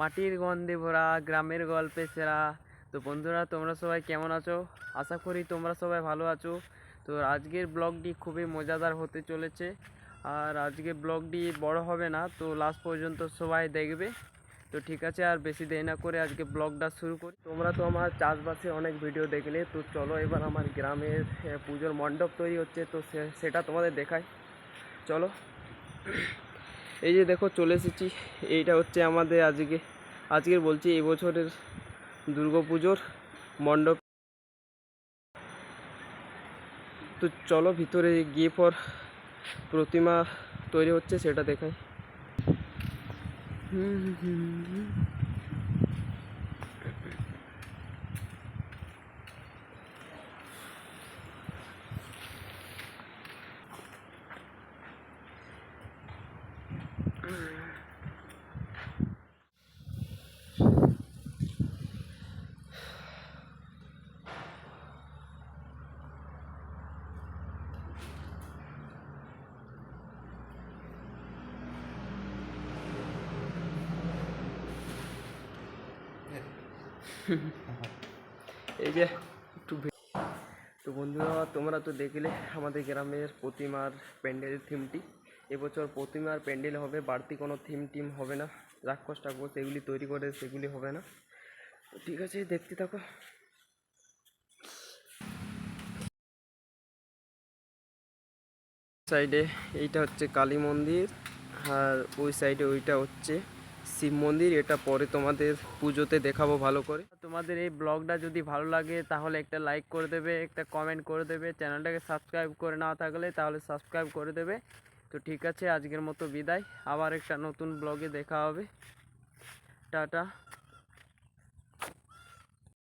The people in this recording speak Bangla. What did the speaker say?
মাটির গন্ধে ভরা, গ্রামের গল্পে সেরা। তো বন্ধুরা, তোমরা সবাই কেমন আছো? আশা করি তোমরা সবাই ভালো আছো। তো আজকের ব্লগটি খুবই মজাদার হতে চলেছে। আর আজকের ব্লগটি বড় হবে না, তো লাস্ট পর্যন্ত সবাই দেখবে। তো ঠিক আছে, আর বেশি দেরি না করে আজকে ব্লগটা শুরু করি। তোমরা তো আমার চাষবাসে অনেক ভিডিও দেখলে, তো চলো এবার আমার গ্রামের পুজোর মণ্ডপ তৈরি হচ্ছে, তো সেটা তোমাদের দেখায় চলো। এই যে দেখো চলে এসেছি। এইটা হচ্ছে আমাদের আজকে। আজকের বলছি এবছরের পুজোর মণ্ডপ। তো চলো ভিতরে গিয়ে পর প্রতিমা তৈরি হচ্ছে সেটা দেখাই। হুম হুম। এই যে, একটু তো বন্ধুরা, তোমরা তো দেখলে আমাদের গ্রামের প্রতিমার প্যান্ডেলের থিমটি। এবছর প্রতিমার প্যান্ডেল হবে, বাড়তি কোনো থিম টিম হবে না। রাক্ষস টাক্ষস এগুলি তৈরি করে সেগুলি হবে না। ঠিক আছে, দেখতে থাকো। সাইডে এইটা হচ্ছে কালী মন্দির, আর ওই সাইডে ওইটা হচ্ছে শিব মন্দির, এটা পরে তোমাদের পুজোতে দেখাবো ভালো করে। তোমাদের এই ব্লগটা যদি ভালো লাগে, তাহলে একটা লাইক করে দেবে, একটা কমেন্ট করে দেবে। চ্যানেলটাকে সাবস্ক্রাইব করে না থাকলে, তাহলে সাবস্ক্রাইব করে দেবে। তো ঠিক আছে, আজকের মতো বিদায়। আবার একটা নতুন ব্লগে দেখা হবে। টাটা।